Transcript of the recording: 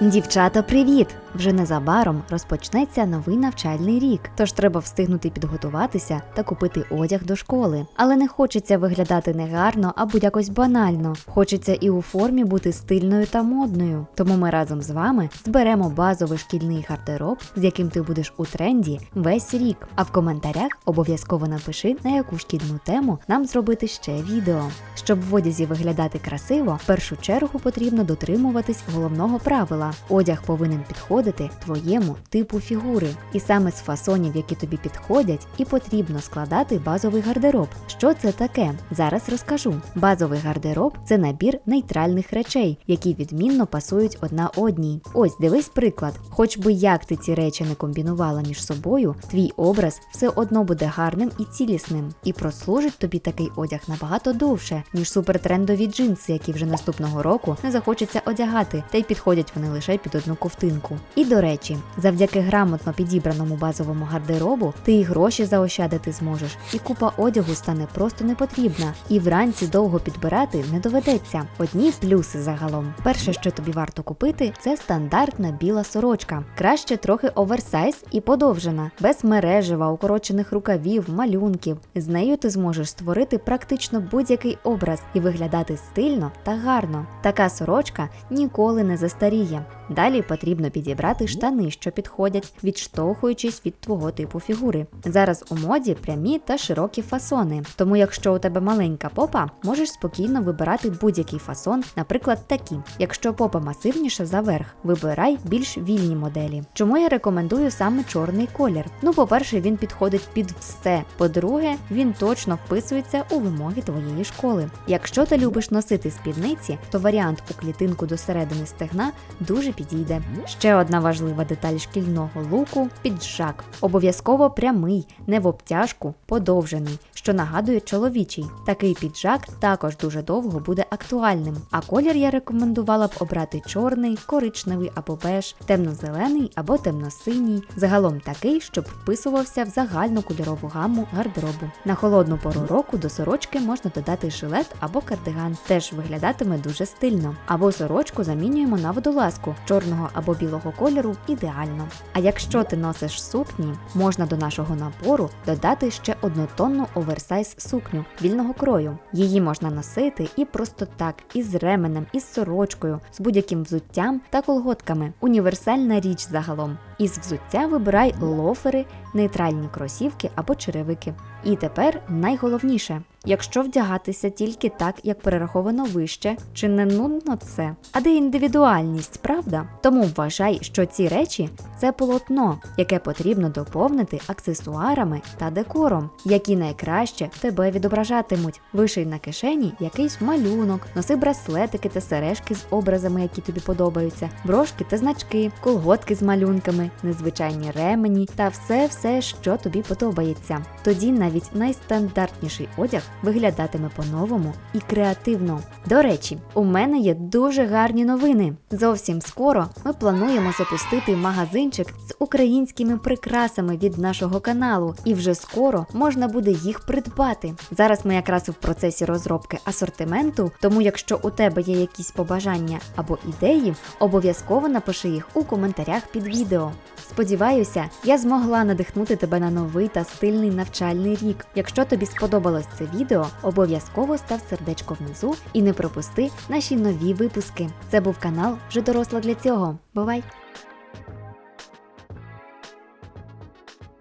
Дівчата, привіт! Вже незабаром розпочнеться новий навчальний рік, тож треба встигнути підготуватися та купити одяг до школи. Але не хочеться виглядати негарно або якось банально. Хочеться і у формі бути стильною та модною. Тому ми разом з вами зберемо базовий шкільний гардероб, з яким ти будеш у тренді весь рік. А в коментарях обов'язково напиши, на яку шкільну тему нам зробити ще відео. Щоб в одязі виглядати красиво, в першу чергу потрібно дотримуватись головного правила: одяг повинен підходити твоєму типу фігури. І саме з фасонів, які тобі підходять, і потрібно складати базовий гардероб. Що це таке? Зараз розкажу. Базовий гардероб це набір нейтральних речей, які відмінно пасують одна одній. Ось дивись приклад. Хоч би як ти ці речі не комбінувала між собою, твій образ все одно буде гарним і цілісним. І прослужить тобі такий одяг набагато довше, ніж супертрендові джинси, які вже наступного року не захочеться одягати, та й підходять вони лише під одну ковтинку. І до речі, завдяки грамотно підібраному базовому гардеробу ти і гроші заощадити зможеш, і купа одягу стане просто не потрібна, і вранці довго підбирати не доведеться. Одні плюси загалом. Перше, що тобі варто купити, це стандартна біла сорочка. Краще трохи оверсайз і подовжена, без мережева, укорочених рукавів, малюнків. З нею ти зможеш створити практично будь-який образ і виглядати стильно та гарно. Така сорочка ніколи не застаріє. Далі потрібно підібрати штани, що підходять, відштовхуючись від твого типу фігури. Зараз у моді прямі та широкі фасони. Тому, якщо у тебе маленька попа, можеш спокійно вибирати будь-який фасон, наприклад, такі. Якщо попа масивніша за верх, вибирай більш вільні моделі. Чому я рекомендую саме чорний колір? Ну, по-перше, він підходить під все. По-друге, він точно вписується у вимоги твоєї школи. Якщо ти любиш носити спідниці, то варіант у клітинку до середини стегна дуже підійде. Ще одна важлива деталь шкільного луку піджак. Обов'язково прямий, не в обтяжку, подовжений, що нагадує чоловічий. Такий піджак також дуже довго буде актуальним. А колір я рекомендувала б обрати чорний, коричневий або беж, темно-зелений або темно-синій. Загалом такий, щоб вписувався в загальну кольорову гамму гардеробу. На холодну пору року до сорочки можна додати жилет або кардиган. Теж виглядатиме дуже стильно. Або сорочку замінюємо на водолазку чорного або білого кольору ідеально. А якщо ти носиш сукні, можна до нашого набору додати ще однотонну оверсайз сукню вільного крою. Її можна носити і просто так, із ременем, із сорочкою, з будь-яким взуттям та колготками. Універсальна річ загалом. Із взуття вибирай лофери, нейтральні кросівки або черевики. І тепер найголовніше. Якщо вдягатися тільки так, як перераховано вище, чи не нудно це? А де індивідуальність, правда? Тому вважай, що ці речі це полотно, яке потрібно доповнити аксесуарами та декором, які найкраще тебе відображатимуть. Виший на кишені якийсь малюнок, носи браслетики та сережки з образами, які тобі подобаються, брошки та значки, колготки з малюнками, незвичайні ремені та все-все, що тобі подобається. Тоді навіть найстандартніший одяг виглядатиме по-новому і креативно. До речі, у мене є дуже гарні новини. Зовсім скоро ми плануємо запустити магазинчик з українськими прикрасами від нашого каналу, і вже скоро можна буде їх придбати. Зараз ми якраз в процесі розробки асортименту, тому якщо у тебе є якісь побажання або ідеї, обов'язково напиши їх у коментарях під відео. Сподіваюся, я змогла надихнути тебе на новий та стильний навчальний рік. Якщо тобі сподобалось це відео, обов'язково став сердечко внизу і не пропусти наші нові випуски. Це був канал Вже доросла для цього. Бувай!